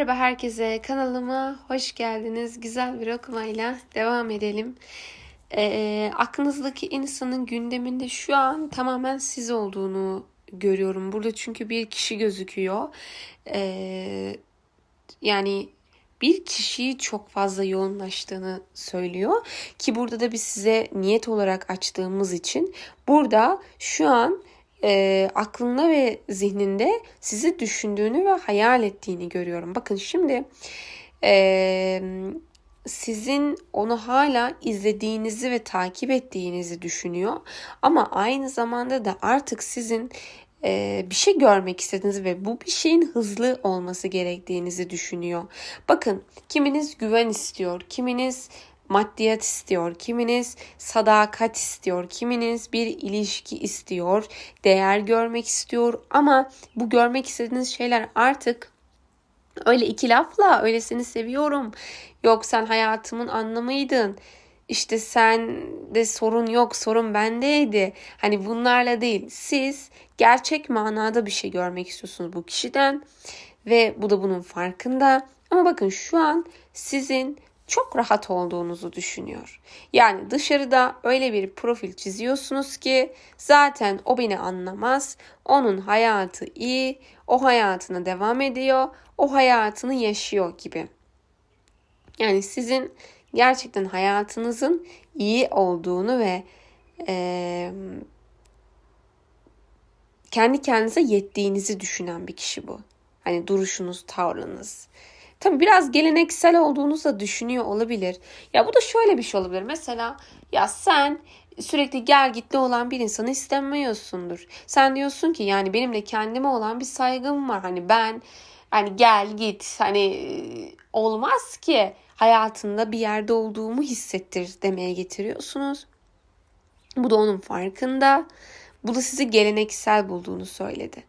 Merhaba herkese, kanalıma hoş geldiniz. Güzel bir okumayla devam edelim. Ee, aklınızdaki insanın gündeminde şu an tamamen siz olduğunu görüyorum. Burada çünkü bir kişi gözüküyor. Ee, yani bir kişiyi çok fazla yoğunlaştığını söylüyor. Ki burada da biz size niyet olarak açtığımız için burada şu an e, aklında ve zihninde sizi düşündüğünü ve hayal ettiğini görüyorum. Bakın şimdi e, sizin onu hala izlediğinizi ve takip ettiğinizi düşünüyor. Ama aynı zamanda da artık sizin e, bir şey görmek istediğinizi ve bu bir şeyin hızlı olması gerektiğinizi düşünüyor. Bakın kiminiz güven istiyor, kiminiz maddiyat istiyor, kiminiz sadakat istiyor, kiminiz bir ilişki istiyor, değer görmek istiyor ama bu görmek istediğiniz şeyler artık öyle iki lafla öyle seni seviyorum. Yok sen hayatımın anlamıydın. İşte sen de sorun yok, sorun bendeydi. Hani bunlarla değil. Siz gerçek manada bir şey görmek istiyorsunuz bu kişiden ve bu da bunun farkında. Ama bakın şu an sizin çok rahat olduğunuzu düşünüyor. Yani dışarıda öyle bir profil çiziyorsunuz ki zaten o beni anlamaz. Onun hayatı iyi, o hayatına devam ediyor, o hayatını yaşıyor gibi. Yani sizin gerçekten hayatınızın iyi olduğunu ve e, kendi kendinize yettiğinizi düşünen bir kişi bu. Hani duruşunuz, tavrınız. Tabi biraz geleneksel olduğunuzu da düşünüyor olabilir. Ya bu da şöyle bir şey olabilir. Mesela ya sen sürekli gel gitli olan bir insanı istemiyorsundur. Sen diyorsun ki yani benim de kendime olan bir saygım var. Hani ben hani gel git hani olmaz ki hayatında bir yerde olduğumu hissettir demeye getiriyorsunuz. Bu da onun farkında. Bu da sizi geleneksel bulduğunu söyledi.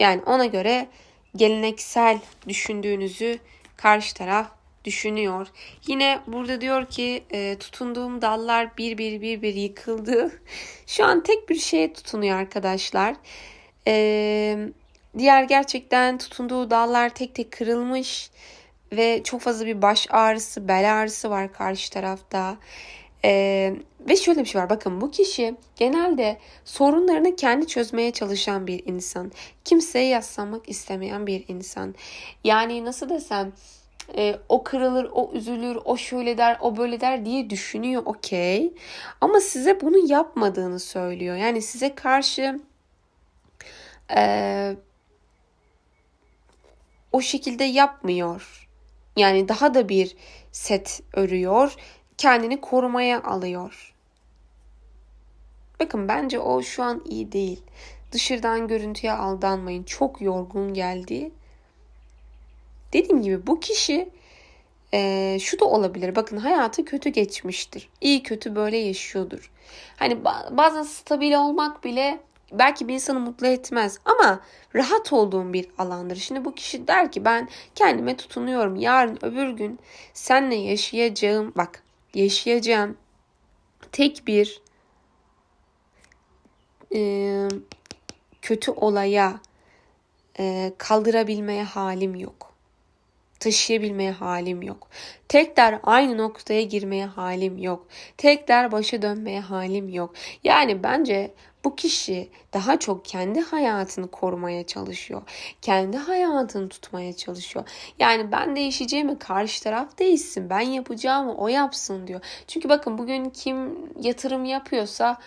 Yani ona göre geleneksel düşündüğünüzü karşı taraf düşünüyor. Yine burada diyor ki e, tutunduğum dallar bir bir bir bir yıkıldı. Şu an tek bir şeye tutunuyor arkadaşlar. E, diğer gerçekten tutunduğu dallar tek tek kırılmış ve çok fazla bir baş ağrısı, bel ağrısı var karşı tarafta. Ee, ve şöyle bir şey var bakın bu kişi genelde sorunlarını kendi çözmeye çalışan bir insan. Kimseye yaslanmak istemeyen bir insan. Yani nasıl desem e, o kırılır, o üzülür, o şöyle der, o böyle der diye düşünüyor okey. Ama size bunu yapmadığını söylüyor. Yani size karşı e, o şekilde yapmıyor. Yani daha da bir set örüyor kendini korumaya alıyor. Bakın bence o şu an iyi değil. Dışarıdan görüntüye aldanmayın. Çok yorgun geldi. Dediğim gibi bu kişi e, şu da olabilir. Bakın hayatı kötü geçmiştir. İyi kötü böyle yaşıyordur. Hani bazen stabil olmak bile belki bir insanı mutlu etmez ama rahat olduğum bir alandır. Şimdi bu kişi der ki ben kendime tutunuyorum. Yarın öbür gün senle yaşayacağım. Bak yaşayacağım tek bir e, kötü olaya e, kaldırabilmeye halim yok. Taşıyabilmeye halim yok. Tekrar aynı noktaya girmeye halim yok. Tekrar başa dönmeye halim yok. Yani bence bu kişi daha çok kendi hayatını korumaya çalışıyor. Kendi hayatını tutmaya çalışıyor. Yani ben değişeceğimi karşı taraf değilsin. Ben yapacağımı o yapsın diyor. Çünkü bakın bugün kim yatırım yapıyorsa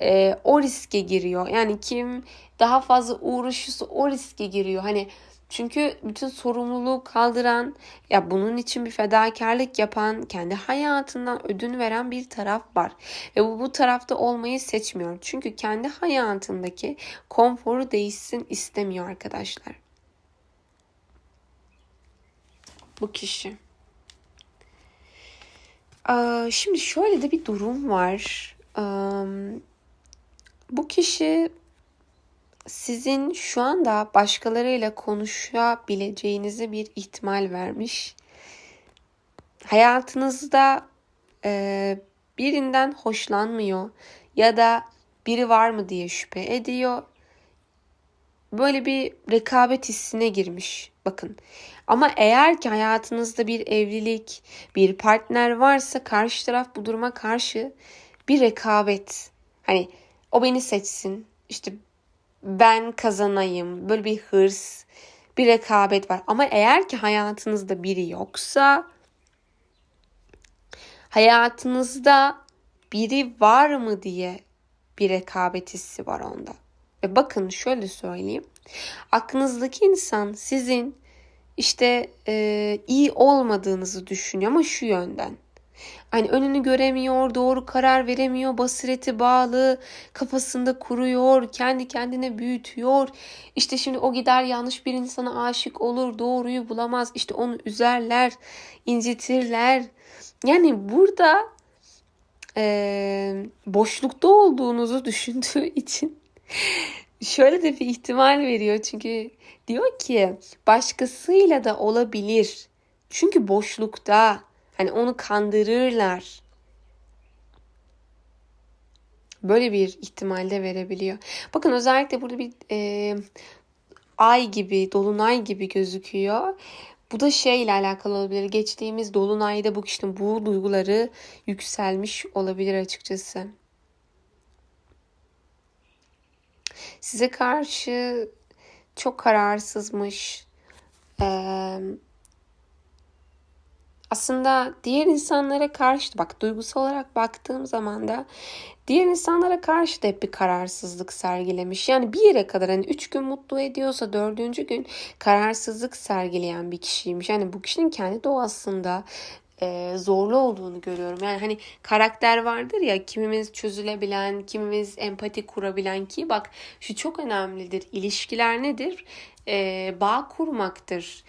e, o riske giriyor. Yani kim daha fazla uğraşıyorsa o riske giriyor. Hani çünkü bütün sorumluluğu kaldıran, ya bunun için bir fedakarlık yapan, kendi hayatından ödün veren bir taraf var. Ve bu bu tarafta olmayı seçmiyor. Çünkü kendi hayatındaki konforu değişsin istemiyor arkadaşlar. Bu kişi. Şimdi şöyle de bir durum var. Bu kişi sizin şu anda başkalarıyla konuşabileceğinizi bir ihtimal vermiş. Hayatınızda e, birinden hoşlanmıyor ya da biri var mı diye şüphe ediyor. Böyle bir rekabet hissine girmiş Bakın. Ama eğer ki hayatınızda bir evlilik, bir partner varsa karşı taraf bu duruma karşı bir rekabet. Hani o beni seçsin. işte ben kazanayım. Böyle bir hırs, bir rekabet var. Ama eğer ki hayatınızda biri yoksa hayatınızda biri var mı diye bir rekabet hissi var onda. Ve bakın şöyle söyleyeyim. Aklınızdaki insan sizin işte e, iyi olmadığınızı düşünüyor ama şu yönden. Hani önünü göremiyor, doğru karar veremiyor, basireti bağlı, kafasında kuruyor, kendi kendine büyütüyor. İşte şimdi o gider yanlış bir insana aşık olur, doğruyu bulamaz. İşte onu üzerler, incitirler. Yani burada e, boşlukta olduğunuzu düşündüğü için şöyle de bir ihtimal veriyor. Çünkü diyor ki başkasıyla da olabilir. Çünkü boşlukta hani onu kandırırlar. Böyle bir ihtimalde verebiliyor. Bakın özellikle burada bir e, ay gibi, dolunay gibi gözüküyor. Bu da şeyle alakalı olabilir. Geçtiğimiz dolunayda bu kişinin bu duyguları yükselmiş olabilir açıkçası. Size karşı çok kararsızmış. Aslında diğer insanlara karşı bak duygusal olarak baktığım zaman da diğer insanlara karşı da hep bir kararsızlık sergilemiş. Yani bir yere kadar hani üç gün mutlu ediyorsa dördüncü gün kararsızlık sergileyen bir kişiymiş. Yani bu kişinin kendi doğasında e, zorlu olduğunu görüyorum. Yani hani karakter vardır ya kimimiz çözülebilen, kimimiz empati kurabilen ki bak şu çok önemlidir. İlişkiler nedir? E, bağ kurmaktır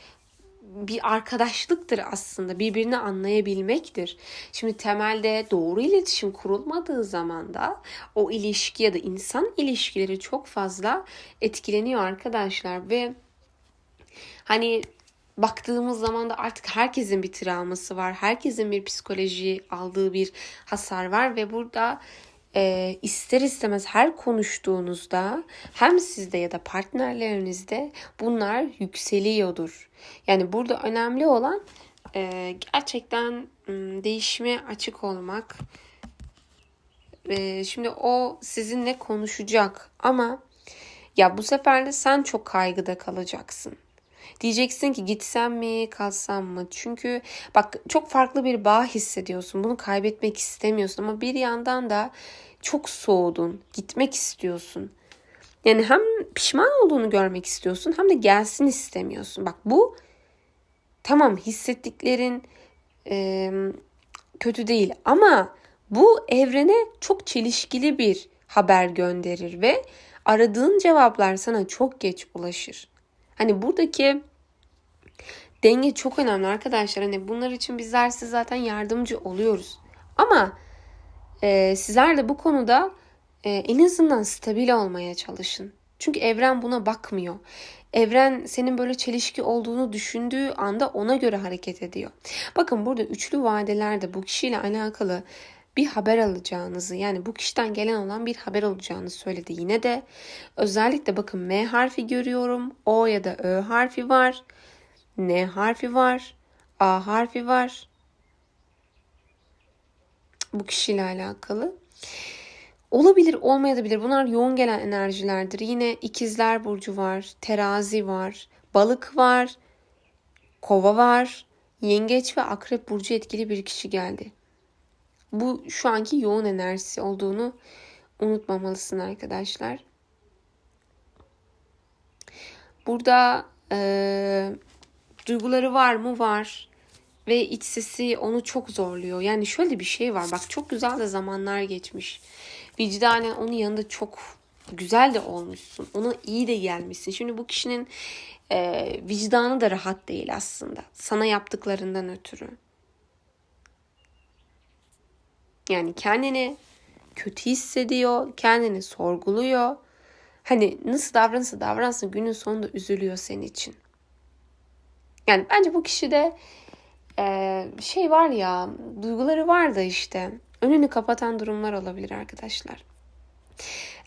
bir arkadaşlıktır aslında. Birbirini anlayabilmektir. Şimdi temelde doğru iletişim kurulmadığı zaman da o ilişki ya da insan ilişkileri çok fazla etkileniyor arkadaşlar ve hani baktığımız zaman da artık herkesin bir travması var. Herkesin bir psikoloji aldığı bir hasar var ve burada e, ister istemez her konuştuğunuzda hem sizde ya da partnerlerinizde bunlar yükseliyordur. Yani burada önemli olan e, gerçekten değişime açık olmak. E, şimdi o sizinle konuşacak ama ya bu sefer de sen çok kaygıda kalacaksın. Diyeceksin ki gitsem mi kalsam mı? Çünkü bak çok farklı bir bağ hissediyorsun. Bunu kaybetmek istemiyorsun ama bir yandan da çok soğudun. Gitmek istiyorsun. Yani hem pişman olduğunu görmek istiyorsun hem de gelsin istemiyorsun. Bak bu tamam hissettiklerin e, kötü değil ama bu evrene çok çelişkili bir haber gönderir ve aradığın cevaplar sana çok geç ulaşır. Hani buradaki denge çok önemli arkadaşlar. Hani bunlar için bizler size zaten yardımcı oluyoruz. Ama e, sizler de bu konuda e, en azından stabil olmaya çalışın. Çünkü evren buna bakmıyor. Evren senin böyle çelişki olduğunu düşündüğü anda ona göre hareket ediyor. Bakın burada üçlü vadelerde bu kişiyle alakalı bir haber alacağınızı yani bu kişiden gelen olan bir haber olacağını söyledi. Yine de özellikle bakın M harfi görüyorum. O ya da Ö harfi var. N harfi var. A harfi var. Bu kişiyle alakalı. Olabilir, olmayabilir. Bunlar yoğun gelen enerjilerdir. Yine ikizler burcu var, terazi var, balık var, kova var, yengeç ve akrep burcu etkili bir kişi geldi. Bu şu anki yoğun enerjisi olduğunu unutmamalısın arkadaşlar. Burada e, duyguları var mı? Var. Ve iç sesi onu çok zorluyor. Yani şöyle bir şey var. Bak çok güzel de zamanlar geçmiş. Vicdanen onun yanında çok güzel de olmuşsun. Ona iyi de gelmişsin. Şimdi bu kişinin e, vicdanı da rahat değil aslında. Sana yaptıklarından ötürü. Yani kendini kötü hissediyor, kendini sorguluyor. Hani nasıl davranırsa davransın günün sonunda üzülüyor senin için. Yani bence bu kişide e, şey var ya duyguları var da işte önünü kapatan durumlar olabilir arkadaşlar.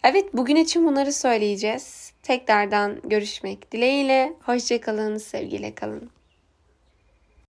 Evet bugün için bunları söyleyeceğiz. tekrardan görüşmek dileğiyle. Hoşçakalın, sevgiyle kalın.